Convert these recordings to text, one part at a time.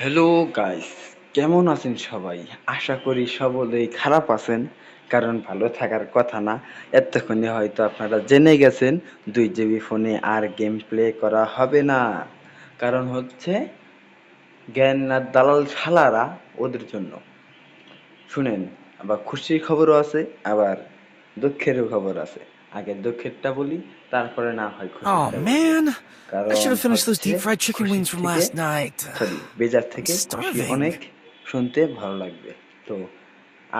Hello guys কেমন আছেন সবাই? আশা করি সকলেই খারাপ আছেন, কারণ ভালো থাকার কথা না। এতক্ষণে হয়তো আপনারা জেনে গেছেন, দুই জিবি ফোনে আর গেম প্লে করা হবে না। কারণ হচ্ছে, জ্ঞান আর দালাল শালারা ওদের জন্য। শুনেন, আবার খুশির খবরও আছে, আবার দুঃখেরও খবর আছে। আগে দুঃখেরটা বলি তারপরে না হয় খুশি Oh man, কারণ I should have finished those deep fried chicken খুশির wings from last night. Sorry বেজার থেকে অনেক শুনতে ভালো লাগবে। তো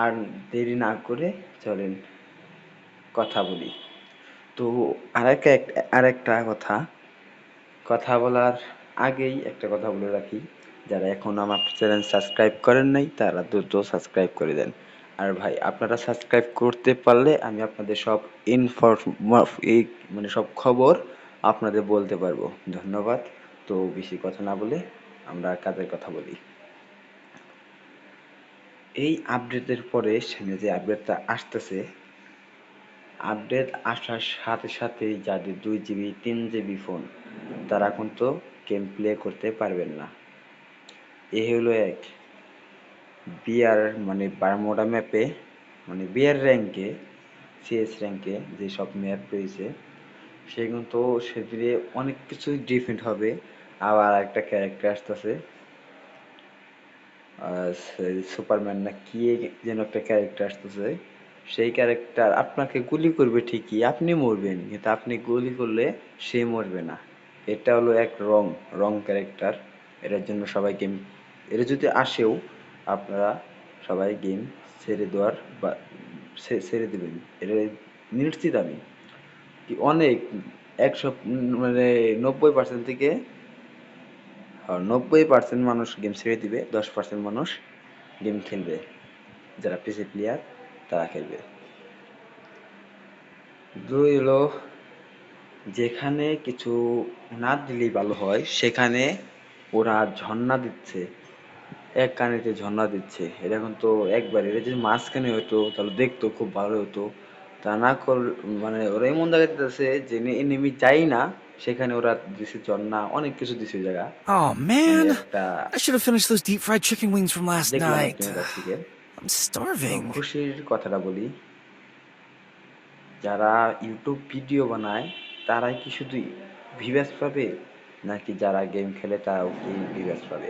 আর দেরি না করে চলেন কথা বলি। তো আরেক আরেকটা কথা। কথা বলার আগেই একটা কথা বলে রাখি। যারা এখন আমার চ্যানেল সাবস্ক্রাইব করেন নাই তারা দ্রুত সাবস্ক্রাইব করে দেন। আর ভাই, আপনারা সাবস্ক্রাইব করতে পারলে আমি আপনাদের সব ইনফরম মানে সব খবর আপনাদের বলতে পারব। ধন্যবাদ। তো বেশি কথা না বলে আমরা কাজের কথা বলি। এই আপডেটের পরে সামনে যে আপডেটটা আসতেছে আপডেট আসার সাথে সাথেই যাদের দুই জিবি তিন জিবি ফোন তারা এখন তো গেম প্লে করতে পারবেন না। এ হলো এক। বিআর মানে বারমোডা ম্যাপে মানে বিআর র্যাঙ্কে সিএস র্যাঙ্কে যে সব ম্যাপ রয়েছে, সে কিন্তু সেদিকে অনেক কিছুই ডিফারেন্ট হবে। আবার একটা ক্যারেক্টার আসতেছে সুপারম্যান না কি যেন একটা ক্যারেক্টার আসতেছে, সেই ক্যারেক্টার আপনাকে গুলি করবে ঠিকই, আপনি মরবেন, কিন্তু আপনি গুলি করলে সে মরবে না। এটা হলো এক রং রং ক্যারেক্টার এটার জন্য সবাই গেম এটা যদি আসেও আপনারা সবাই গেম ছেড়ে দেওয়ার বা ছেড়ে দেবেন। এটা নিশ্চিত আমি। অনেক, একশো মানে নব্বই পার্সেন্ট থেকে নব্বই পার্সেন্ট মানুষ গেম ছেড়ে দিবে, দশ পার্সেন্ট মানুষ গেম খেলবে। যারা পিসি প্লেয়ার তারা খেলবে। দুই হলো, যেখানে কিছু না দিলেই ভালো হয়, সেখানে ওরা ঝর্ণা দিচ্ছে। এক কানেতে ঝর্ণা দিচ্ছে এটা কিন্তু একবার এটা যদি মাঝখানে হতো তাহলে দেখতো খুব ভালো হতো। তা না কর মানে ওরা এমন জায়গায় দিতেছে যে এনিমি যাই না সেখানে ওরা দিছে ঝর্ণা অনেক কিছু দিছে জায়গা। Oh man, একটা I should have finished those deep fried chicken wings from last দেখলাম night. একজনের কাছ থেকে। I'm starving. খুশির কথাটা বলি যারা ইউটিউব ভিডিও বানায় তারাই কি শুধু ভিউয়ার্স পাবে? নাকি যারা গেম খেলে তারাও কি ভিউয়ার্স পাবে?